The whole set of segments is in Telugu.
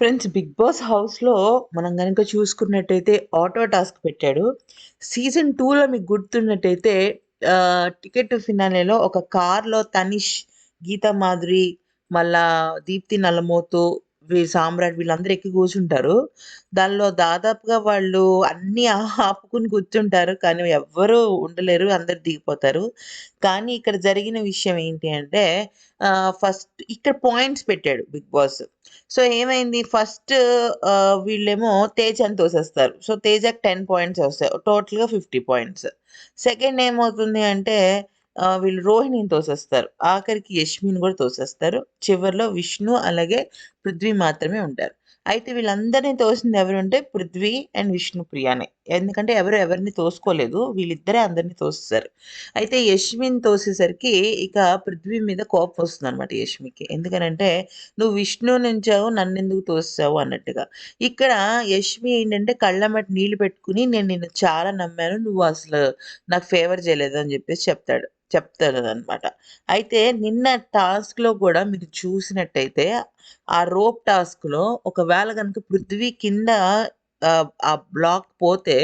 ఫ్రెండ్స్ 'బిగ్ బాస్' హౌస్‌లో మనం కనుక చూసుకున్నట్టయితే ఆటో టాస్క్ పెట్టాడు. సీజన్ టూలో మీకు గుర్తున్నట్టయితే టికెట్ ఫినాలేలో ఒక కార్‌లో తనిష్, గీతా మాధురి, మళ్ళా దీప్తి నల్లమోతు, సామ్రాట్ వీళ్ళందరూ ఎక్కి కూర్చుంటారు. దానిలో దాదాపుగా వాళ్ళు అన్నీ ఆపుకుని కూర్చుంటారు. కానీ ఎవ్వరూ ఉండలేరు. అందరూ దిగిపోతారు. కానీ ఇక్కడ జరిగిన విషయం ఏంటి అంటే ఫస్ట్ ఇక్కడ పాయింట్స్ పెట్టాడు 'బిగ్ బాస్'. సో, ఏమైంది ఫస్ట్ వీళ్ళేమో వీళ్ళేమో తేజని తోసేస్తారు. సో, తేజకి 10 పాయింట్స్ వస్తాయి. టోటల్‌గా 50 పాయింట్స్. సెకండ్ ఏమవుతుంది అంటే వీళ్ళు రోహిణిని తోసేస్తారు. ఆఖరికి యష్మిని కూడా తోసేస్తారు. చివరిలో విష్ణు అలాగే పృథ్వీ మాత్రమే ఉంటారు. అయితే వీళ్ళందరిని తోసింది ఎవరంటే పృథ్వీ అండ్ విష్ణుప్రియనే. ఎందుకంటే ఎవరు ఎవరిని తోసుకోలేదు. వీళ్ళిద్దరే అందరిని తోస్తారు అయితే యష్మిని తోసేసరికి ఇక పృథ్వీ మీద కోపం వస్తుందనమాట యష్మికి. ఎందుకనంటే నువ్వు విష్ణు నుంచావు నన్నెందుకు తోసావు అన్నట్టుగా. ఇక్కడ యష్మి ఏంటంటే కళ్ళెమ్మట నీళ్ళు పెట్టుకొని నేను నిన్ను చాలా నమ్మాను. నువ్వు అసలు నాకు ఫేవర్ చేయలేదు అని చెప్పేసి చెప్తాడు. చెప్తారనమాట అయితే నిన్న టాస్క్‌లో కూడా మీరు చూసినట్టయితే ఆ రోప్ టాస్క్‌లో ఒకవేళ కనుక పృథ్వీ కింద ఆ బ్లాక్ పోతే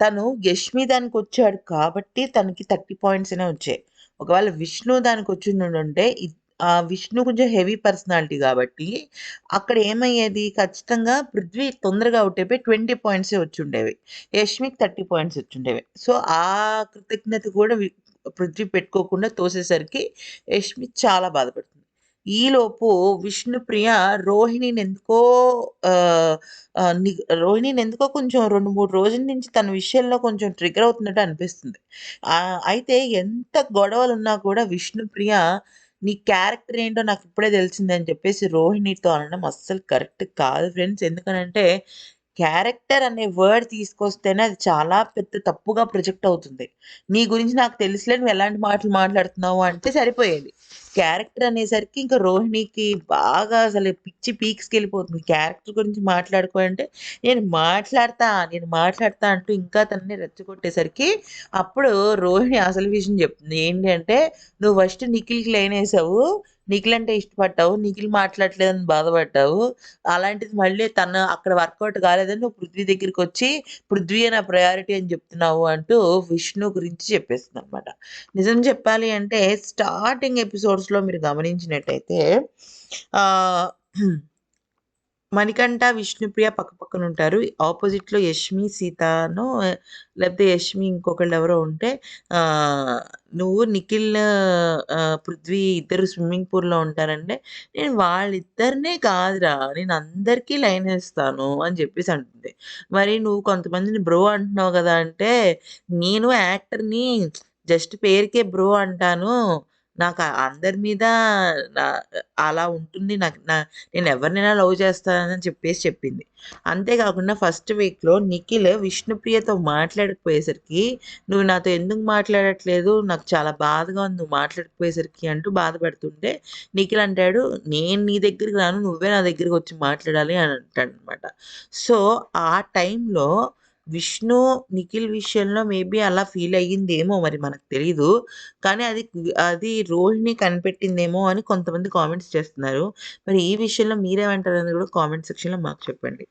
తను యష్మి దానికి వచ్చాడు కాబట్టి తనకి 30 పాయింట్స్ అనే వచ్చాయి. ఒకవేళ విష్ణు దానికి వచ్చి ఉంటే ఆ విష్ణు కొంచెం హెవీ పర్సనాలిటీ కాబట్టి అక్కడ ఏమయ్యేది ఖచ్చితంగా పృథ్వీ తొందరగా అవుట్ అయిపోయి 20 పాయింట్సే వచ్చుండేవి. యష్మికి 30 పాయింట్స్ వచ్చుండేవి. సో, ఆ కృతజ్ఞత కూడా పృథ్వీ పెట్టుకోకుండా తోసేసరికి యష్మి చాలా బాధపడుతుంది. ఈలోపు విష్ణుప్రియ రోహిణిని ఎందుకో రోహిణిని ఎందుకో కొంచెం 2, 3 రోజుల నుంచి తన విషయంలో కొంచెం ట్రిగ్గర్ అవుతున్నట్టు అనిపిస్తుంది. అయితే ఎంత గొడవలు ఉన్నా కూడా విష్ణుప్రియ నీ క్యారెక్టర్ ఏంటో నాకిప్పుడే తెలిసింది అని చెప్పేసి రోహిణితో అనడం అస్సలు కరెక్ట్ కాదు ఫ్రెండ్స్. ఎందుకనంటే క్యారెక్టర్ అనే వర్డ్ తీసుకొస్తేనే అది చాలా పెద్ద తప్పుగా ప్రొజెక్ట్ అవుతుంది. నీ గురించి నాకు తెలుసులే నువ్వు ఎలాంటి మాటలు మాట్లాడుతున్నావు అంటే సరిపోయేది. క్యారెక్టర్ అనేసరికి ఇంకా రోహిణికి బాగా అసలు పిచ్చి పీక్స్కి వెళ్ళిపోతుంది క్యారెక్టర్ గురించి మాట్లాడుకో అంటే నేను మాట్లాడతా, నేను మాట్లాడతా అంటూ ఇంకా తనని రెచ్చగొట్టేసరికి అప్పుడు రోహిణి అసలు విషయం చెప్తుంది. ఏంటి అంటే నువ్వు ఫస్ట్ నిఖిల్‌కి లైన్ వేసావు అంటే ఇష్టపడ్డావు. నిఖిల్ మాట్లాడలేదని బాధపడ్డావు. అలాంటిది మళ్ళీ తను అక్కడ వర్కౌట్ కాలేదని నువ్వు పృథ్వీ దగ్గరికొచ్చి పృథ్వీ నా ప్రయారిటీ అని చెప్తున్నావు అంటూ విష్ణు గురించి చెప్పేస్తుందనమాట. నిజం చెప్పాలి అంటే స్టార్టింగ్ ఎపిసోడ్స్‌లో మీరు గమనించినట్టయితే మణికంఠ, విష్ణుప్రియ పక్కపక్కన ఉంటారు. ఆపోజిట్‌లో యష్మి, సీతను లేకపోతే యష్మి ఇంకొకళ్ళు ఎవరో ఉంటే నువ్వు నిఖిల్ పృథ్వీ ఇద్దరు స్విమ్మింగ్ పూల్‌లో ఉంటారంటే నేను వాళ్ళిద్దరినే కాదురా నేను అందరికీ లైన్ వేస్తాను అని చెప్పేసి అంటుంది. మరి నువ్వు కొంతమందిని బ్రో అంటున్నావు కదా! అంటే నేను యాక్టర్‌ని జస్ట్ పేరుకే బ్రో అంటాను. నాకు అందరి మీద అలా ఉంటుంది. నాకు నా నేను ఎవరినైనా లవ్ చేస్తానని చెప్పేసి చెప్పింది. అంతేకాకుండా ఫస్ట్ వీక్‌లో నిఖిల్ విష్ణుప్రియతో మాట్లాడకపోయేసరికి నువ్వు నాతో ఎందుకు మాట్లాడట్లేదు? నాకు చాలా బాధగా ఉంది నువ్వు మాట్లాడకపోయేసరికి అంటూ బాధపడుతుంటే నిఖిల్ అంటాడు నేను నీ దగ్గరికి రాను. నువ్వే నా దగ్గరికి వచ్చి మాట్లాడాలి అని అంటాడనమాట. సో, ఆ టైంలో విష్ణు, నిఖిల్ విషయంలో మేబీ అలా ఫీల్ అయ్యిందేమో మరి మనకు తెలీదు. కానీ అది అది రోహిణి కనిపెట్టిందేమో అని కొంతమంది కామెంట్స్ చేస్తున్నారు. మరి ఈ విషయంలో మీరేమంటారనేది కూడా కామెంట్ సెక్షన్‌లో మాకు చెప్పండి.